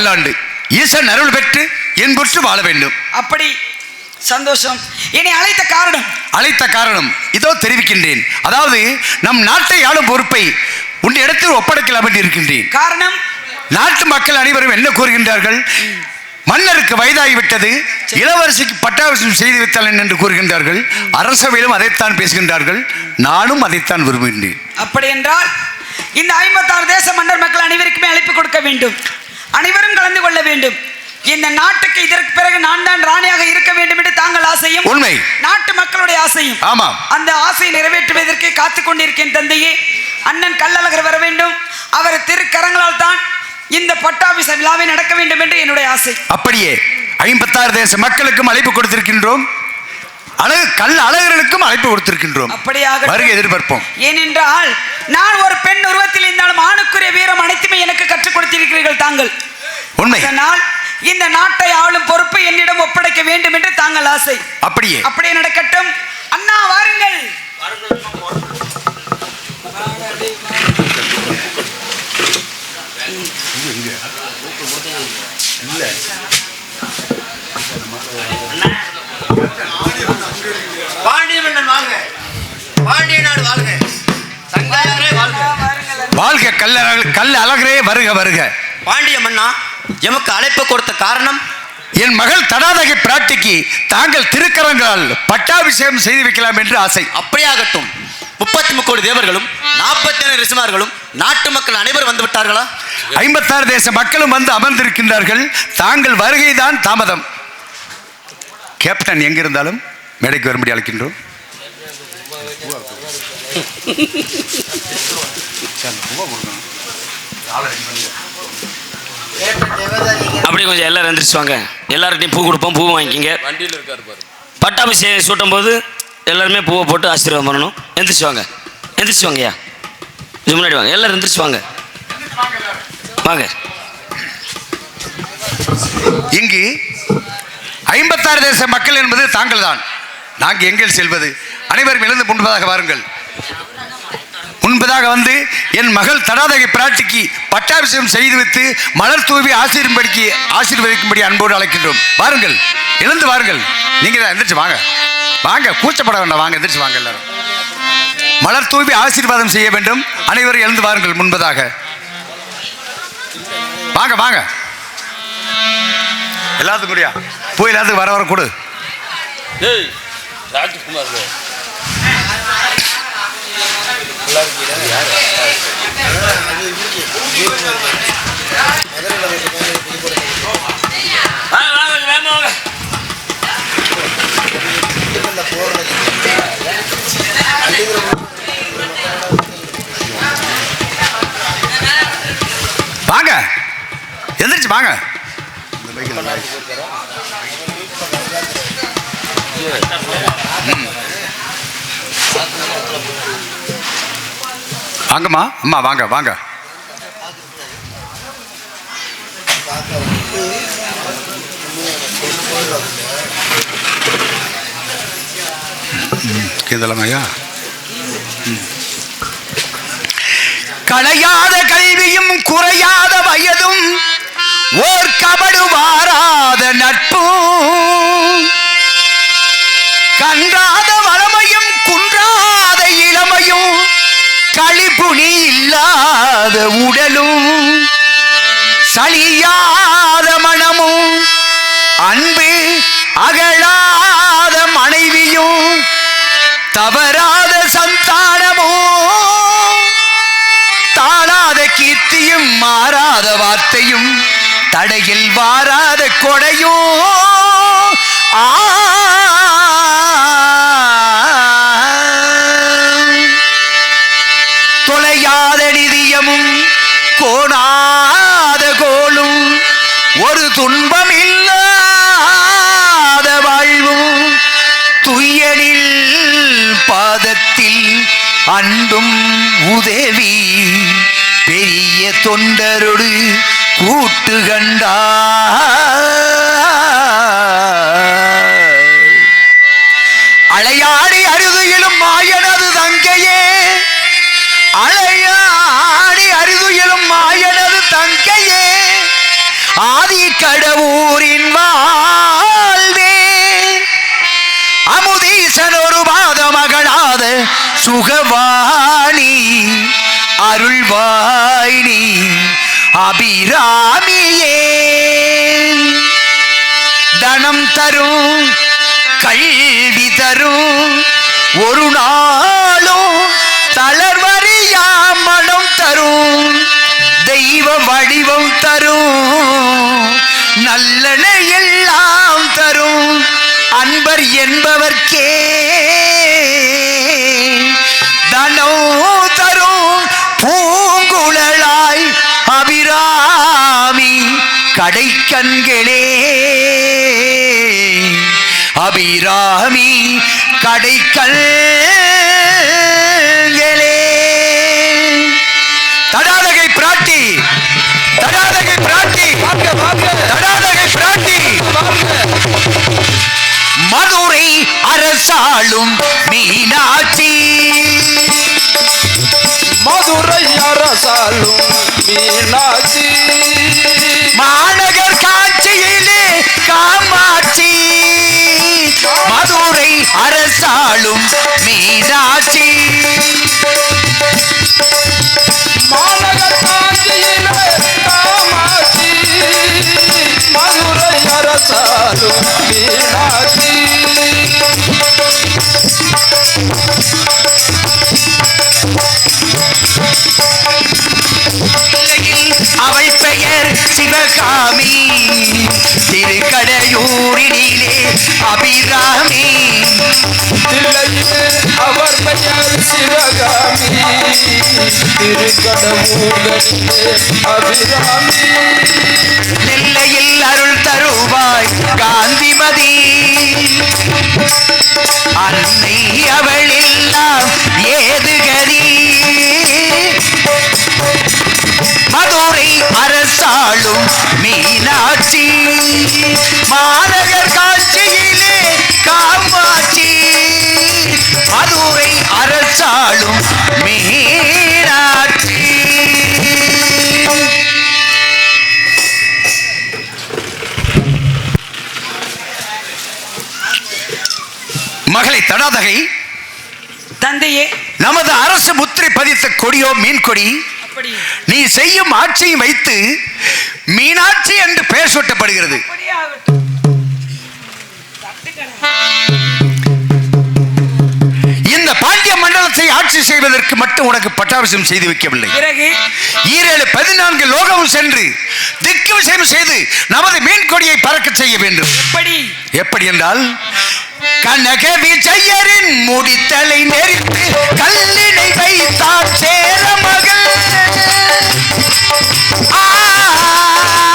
பல்லாண்டு. ஈசன் அருள் பெற்று என்புற்று வாழ வேண்டும். அப்படி சந்தோஷம். என்னை அழைத்த காரணம்? அழைத்த காரணம் இதோ தெரிவிக்கின்றேன். அதாவது நம் நாட்டை ஆளும் பொறுப்பை உன் இடத்தில் ஒப்படைக்கலாம் என்று இருக்கின்றேன் காரணம்? நாட்டு மக்கள் அனைவரும் என்ன கூறுகின்றார்கள்? மன்னருக்கு வயதாகிவிட்டது இளவரசிக்கு பட்டாபிஷேகம் செய்து வைத்தால் என்று கூறுகின்றார்கள்? அரசவையிலும் அதைத்தான் பேசுகின்றார்கள். நானும் அதைத்தான் விரும்புகின்றேன். அப்படி என்றால் இந்த ஐம்பத்தாறு தேச மன்னர் மக்கள் அனைவருக்குமே அழைப்பு கொடுக்க வேண்டும். அனைவரும் கலந்து கொள்ள வேண்டும். இந்த நாட்டுக்கு இதற்கு பிறகு நான் தான் ராணியாக இருக்க வேண்டும் என்று தாங்கள் ஆசையும் உண்மை. நாட்டு மக்களுடைய ஆசையும் ஆமாம் அந்த ஆசையை நிறைவேற்றுவதற்கு காத்துக் கொண்டிருக்கேன் தந்தையே அண்ணன் கள்ளழகர் வர வேண்டும். அவர் திருக்கரங்களால் தான் இந்த பட்டாபிச விழாவை நடக்க வேண்டும் என்று என்னுடைய ஆசை. அப்படியே ஐம்பத்தாறு தேச மக்களுக்கும் அழைப்பு கொடுத்திருக்கின்றோம். அழகு கல் அழகர்களுக்கும் அழைப்பு கொடுத்திருக்கின்றோம். அப்படியாக வருகை எதிர்பார்ப்போம். ஏனென்றால் நான் ஒரு பெண் உருவத்தில் இருந்தாலும் ஆணுக்குரிய வீரம் அனைத்துமே எனக்கு கற்றுக் கொடுத்திருக்கிறீர்கள் தாங்கள். உண்மை. அதனால் இந்த நாட்டை ஆளும் பொறுப்பு என்னிடம் ஒப்படைக்க வேண்டும் என்று தாங்கள் ஆசை. அப்படியே. அப்படியே நடக்கட்டும். அண்ணா வாருங்கள். பாண்டிய மன்னன் வாழ்க பாண்டிய நாடு வாழ்க. சங்காரே வாழ்க. வாழ்க கல் கல் அழகரே வருக வருக. பாண்டிய மன்னா எமக்கு அழைப்பு கொடுத்த காரணம்? என் மகள் தடாதகை பிராட்டிக்கு தாங்கள் திருக்கரங்களால் பட்டாபிஷேகம் செய்து வைக்கலாம் என்று ஆசை. அப்படியாகட்டும். முப்பத்தி முக்கோடி தேவர்களும் நாற்பத்தி ஏழு ரிசுமார்களும் நாட்டு மக்கள் அனைவரும் வந்து விட்டார்களா? ஐம்பத்தாறு தேச மக்களும் வந்து அமர்ந்திருக்கின்றார்கள். தாங்கள் வருகைதான் தாமதம். கேப்டன் எங்கிருந்தாலும் மேடைக்கு வரும்படி அழைக்கின்றோம். அப்படி கொஞ்சம் எல்லாரும் எந்திரிச்சு வாங்க. எல்லார்கிட்டையும் பூ கொடுப்போம் பூ வாங்கிக்கிங்க. வண்டியில் இருக்காரு பாரு பட்டாபிஷேகம் சூட்டும் போது எல்லாருமே பூவை போட்டு ஆசீர்வாதம் பண்ணணும். எந்திரிச்சு வாங்க. எந்திரிச்சு வாங்கய்யா இது முன்னாடி வாங்க. எல்லாரும் எந்திரிச்சுவாங்க வாங்க. வாங்க. இங்கு ஐம்பத்தாறு தேச மக்கள் என்பது தாங்கள் தான் நாங்கள் எங்கே செல்வது. அனைவரும் எழுந்து முன்பதாக வாருங்கள். முன்பதாக வந்து என் மகள் தடாதகை பிராட்டிக்கு பட்டாபிஷேகம் செய்து வைத்து மலர் தூவி ஆசீர்வதிக்கு ஆசீர்வதிக்கும்படி அன்போடு அழைக்கின்றோம். வாருங்கள். எழுந்து வாருங்கள். நீங்க தான் எந்திரிச்சு வாங்க. வாங்க. கூச்சப்பட வேண்டாம். வாங்க. எந்திரிச்சு வாங்க எல்லாரும். மலர் தூவி ஆசீர்வாதம் செய்ய வேண்டும். அனைவரும் எழுந்து வாருங்கள் முன்பதாக. வாங்க வாங்க. எல்லாத்துக்கும் கூடியா? போய் எல்லாத்துக்கும் வர வர கொடு. ராஜ்குமார். வாங்க வாங்க வாங்க எந்திரிச்சு வாங்க ம். வாங்கம்மா. அம்மா வாங்க வாங்க. இதெல்லாம் களையாத கல்வியும் குறையாத வயதும் ஓர் கபடு வாராத நட்பும். கன்றாத களிப்புணி இல்லாத உடலும் சளியாத மனமும் அன்பு அகழாத மனைவியும் தவறாத சந்தானமும் தாழாத கீர்த்தியும் மாறாத வார்த்தையும் தடையில் வாராத கொடையும் ஆ கோணாத கோலும் ஒரு துன்பம் இல்லாத வாழ்வும் துயரில் பாதத்தில் அன்பும் உதவி பெரிய தொண்டரோடு கூட்டு கண்டா முகவாணி அருள்வாயினி அபிராமியே. தனம் தரும் கல்வி தரும் ஒரு நாளும் தளர்வறியா மனம் தரும் தெய்வ வடிவம் தரும் நல்லன கண்களே. அபிராமி கடைக்கல்களே தடாதகை பிராட்டி தடாதகை பிராட்டி தடாதகை பிராட்டி. மதுரை அரசாளும் மீனாட்சி. மதுரை அரசாளும் மீனாட்சி. மீனாட்சி. மதுரை அரசாளும் மீனாட்சி. அபிராமி. தில்லையிலே அவர் பெயர் சிவகாமி. திருக்கடவுகளிலே அபிராமி. நெல்லையில் அருள் தருவாய் காந்திமதி. அன்னை அவள் அரசாளும் மீனாட்சி. மாநகர் காட்சியிலே காமாட்சி மதுரை அரசாளும் மீனாட்சி. மகளை தடாதகை. தந்தையே. நமது அரசு முத்திரை பதித்த கொடியோ மீன் கொடி அப்படி. நீ செய்யும் ஆட்சியை வைத்து மீனாட்சி என்று பெயர் சூட்டப்படுகிறது. இந்த பாண்டிய மண்டலத்தை ஆட்சி செய்வதற்கு மட்டும் உனக்கு பட்டாபிஷம் செய்து வைக்கவில்லை. ஈரேழு பதினான்கு லோகம் சென்று திக்கு விஷயம் செய்து நமது மீன் கொடியை பறக்க செய்ய வேண்டும். எப்படி? எப்படி என்றால் கனக விஜயரின் முடித்தலை நெறித்து கல்லினை வைத்தார் சேர மகள் ஆ, ஆ,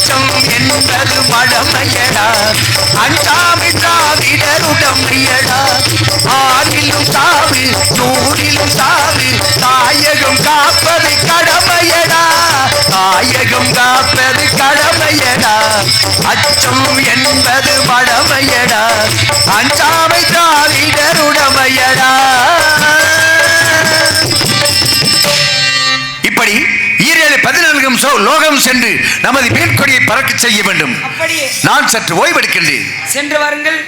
தேசம் என்பது மடமையடா அஞ்சாமி திராவிடருடமையடா ஆறிலும் சாவு நூறிலும் சாவு தாயகம் காப்பது கடமையடா. தாயகம் காப்பது கடமையடா. அச்சம் என்பது மடமையடா அஞ்சாமை தாவிடருடமையடா ஈரேழு பதினான்கு நிமிஷம் லோகம் சென்று நமது மீன்கொடியை பறக்க செய்ய வேண்டும். நான் சற்று ஓய்வெடுக்கின்றேன். சென்று வாருங்கள்.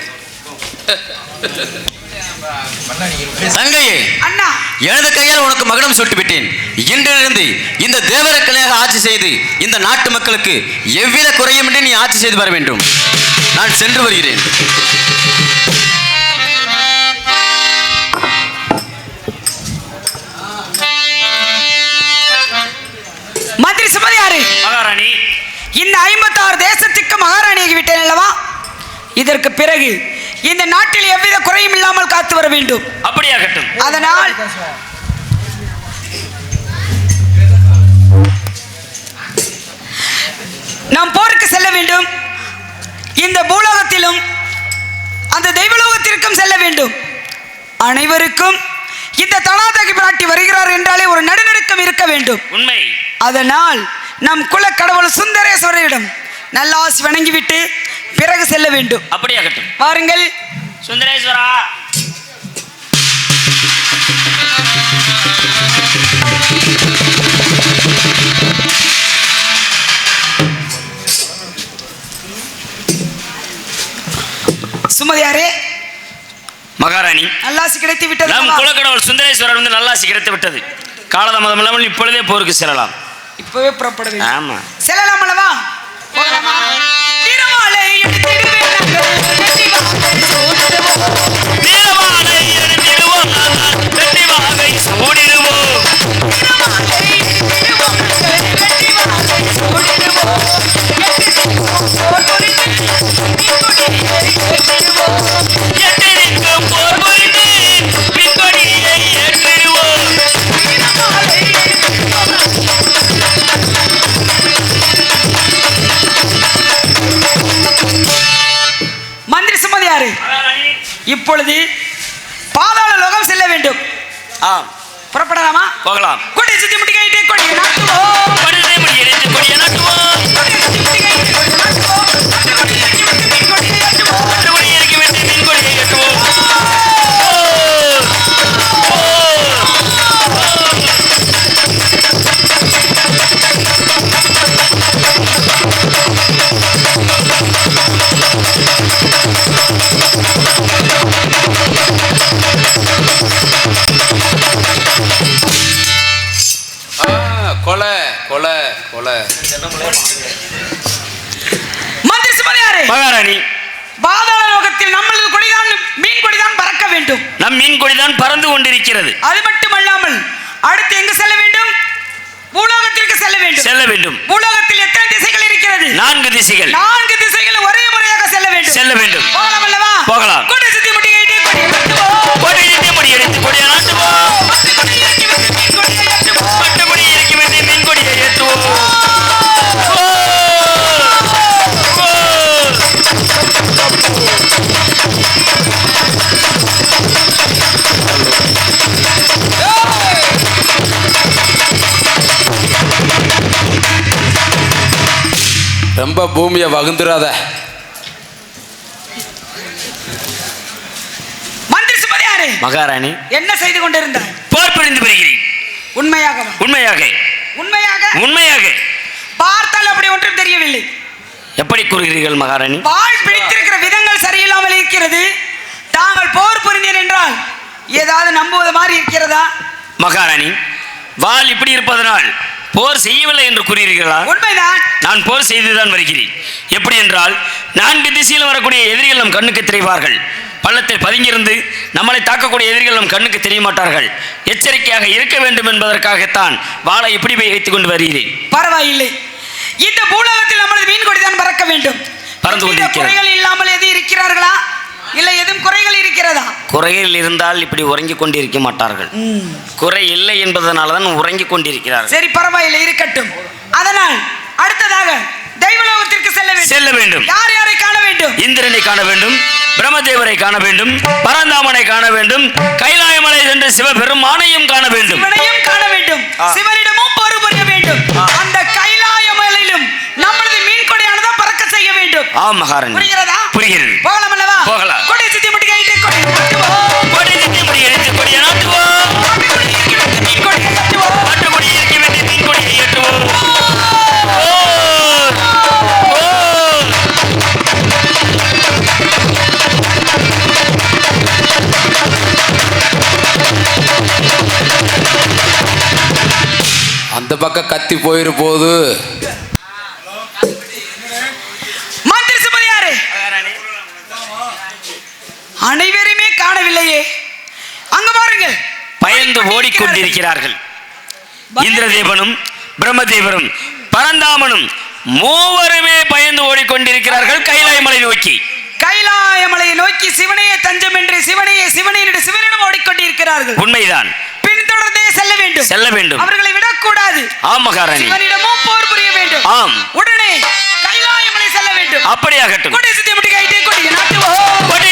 தங்கையே அண்ணா. எனது கையால் உனக்கு மகுடம் சுட்டு விட்டேன். இன்றிலிருந்து இந்த தேவரக்கலையாக ஆட்சி செய்து இந்த நாட்டு மக்களுக்கு எவ்வித குறையுமின்றி நீ ஆட்சி செய்து வர வேண்டும். நான் சென்று வருகிறேன். மந்திரி சுமதி யாரு? மகாராணி. இந்த ஐம்பத்தாறு தேசத்துக்கு மகாராணியாகி விட்டேன் அல்லவா? இதற்கு பிறகு இந்த நாட்டில் எவ்வித குறையும் இல்லாமல் காத்து வர வேண்டும். அப்படியாகட்டும். அதனால் நாம் போருக்கு செல்ல வேண்டும். இந்த பூலோகத்திலும் அந்த தெய்வலோகத்திற்கும் செல்ல வேண்டும். அனைவருக்கும் இந்த தனாதகி பிராட்டி வருகிறார் என்றாலே ஒரு நடுநடுக்கம் இருக்க வேண்டும். உண்மை. அதனால் நம் குல கடவுள் சுந்தரேஸ்வரரிடம் நல்லாசி வணங்கிவிட்டு பிறகு செல்ல வேண்டும். அப்படியாகட்டும். வாருங்கள். சுந்தரேஸ்வரா. சுமதியாரே. மகாராணி நல்லாசி கிடைத்து விட்டது நம் குலக்கடவுள் சுந்தரேஸ்வரர் வந்து நல்லாசி கிடைத்து விட்டது. காலதாமதம் இல்லாமல் இப்பொழுதே போருக்கு செல்லலாம். இப்பவே புறப்பட வேண்டும் ஆமா செல்லலாம் அல்லவா? திருமாலை சூடிடுவோம். இப்பொழுது பாதாள லோகம் செல்ல வேண்டும். ஆம். புறப்படலாமா? போகலாம். கொடி சுத்தி முட்டிக்கிட்டே கொடி. நாட்டுவோம் மீன் கொடிதான் பறந்து கொண்டிருக்கிறது. அது மட்டுமல்லாமல் அடுத்து எங்கு செல்ல வேண்டும்? பூலோகத்திற்கு செல்ல வேண்டும். செல்ல வேண்டும். பூலோகத்தில் எத்தனை திசைகள் இருக்கிறது? நான்கு திசைகள். ரொம்ப பூமியை சுமதியாரே மகாராணி என்ன செய்து கொண்டிருந்தார் போர் புரிந்து வருகிறேன். உண்மையாகவா? உண்மையாக. உண்மையாக? உண்மையாக. பார்த்தால் அப்படி ஒன்றும் தெரியவில்லை. எப்படி கூறுகிறீர்கள் மகாராணி? வாழ் பிடித்திருக்கிற விதங்கள் சரியில்லாமல் இருக்கிறது. தாங்கள் போர் புரிந்தீர் என்றால் ஏதாவது நம்புவது மாதிரி இருக்கிறதா? மகாராணி வாள் இப்படி இருப்பதனால் போர் செய்யவில்லை என்று கூறுகிறீர்களா உண்மைதான். நான் போர் செய்துதான் வருகிறேன். எப்படி என்றால் நான்கு திசையில் வரக்கூடிய எதிரிகள் நம் கண்ணுக்கு தெரிவார்கள். பள்ளத்தில் பதுங்கியிருந்து நம்மளை தாக்கக்கூடிய எதிரிகள் நம் கண்ணுக்கு தெரிய மாட்டார்கள் எச்சரிக்கையாக இருக்க வேண்டும் என்பதற்காகத்தான் வாளை இப்படி போய் வைத்துக் கொண்டு வருகிறேன். பரவாயில்லை. இந்த பூலோகத்தில் நம்மளது மீன் கொடிதான் பறக்க வேண்டும். பறந்து கொண்டிருக்கிறது. இல்லாமல் எது இருக்கிறார்களா? இல்லை எதுவும் குறைகள் இருக்கிறதா? குறைகள் இருந்தால் இப்படி உறங்கிக் கொண்டிருக்க மாட்டார்கள். குறை இல்லை என்பதனால தான் உறங்கிக் கொண்டிருக்கிறார்கள். சரி பரவாயில்லை இருக்கட்டும். அதனால் அடுத்ததாக தெய்வலோகத்திற்கு செல்ல வேண்டும். செல்ல வேண்டும். யார் யாரை காண வேண்டும்? இந்திரனை காண வேண்டும் பிரம்மதேவரை காண வேண்டும் பரந்தாமனை காண வேண்டும் கைலாயமலை சென்று சிவபெருமானையும் காண வேண்டும். காண வேண்டும். சிவனிடமும் பொறு புரிய வேண்டும் ஆ. அந்த கைலாய மலையிலும் நம்மளது மீன் கொடியானதான் பறக்க செய்ய வேண்டும் ஆ மகாராணி. புரிகிறதா? புரிகிறது. போகலாம் அல்லவா? போகலாம். கொடி சுத்தி முட்டி கைட்டு கொடி. கொடி முடி எடுத்து நாட்டுவோம். கொடி வெட்டி ஏற்றுவோம்! அந்த பக்கம் கத்தி போயிரு போது மந்திரி சுமதியாரே அனைவருமே காணவில்லையே அங்க பாருங்கள் பயந்து ஓடிக்கொண்டிருக்கிறார்கள் இந்திரதேவனும் பிரம்மதேவரும் பரந்தாமனும் மூவருமே பயந்து ஓடிக்கொண்டிருக்கிறார்கள் கைலாய மலை நோக்கி. கைலாய மலையை நோக்கி சிவனையே தஞ்சம் என்று சிவனையே சிவனையிடம் சிவனிடம் ஓடிக்கொண்டிருக்கிறார்கள். உண்மைதான். பின்தொடர்ந்தே செல்ல வேண்டும். செல்ல வேண்டும். அவர்களை விடக்கூடாது. ஆம் மகாராணி. சிவனிடமும் போர் புரிய வேண்டும். ஆம். உடனே கைலாய மலை செல்ல வேண்டும். அப்படியாகட்டும். கொடி சுத்தி முட்டி கைட்டே கொடி நாட்டுவோம். கொடி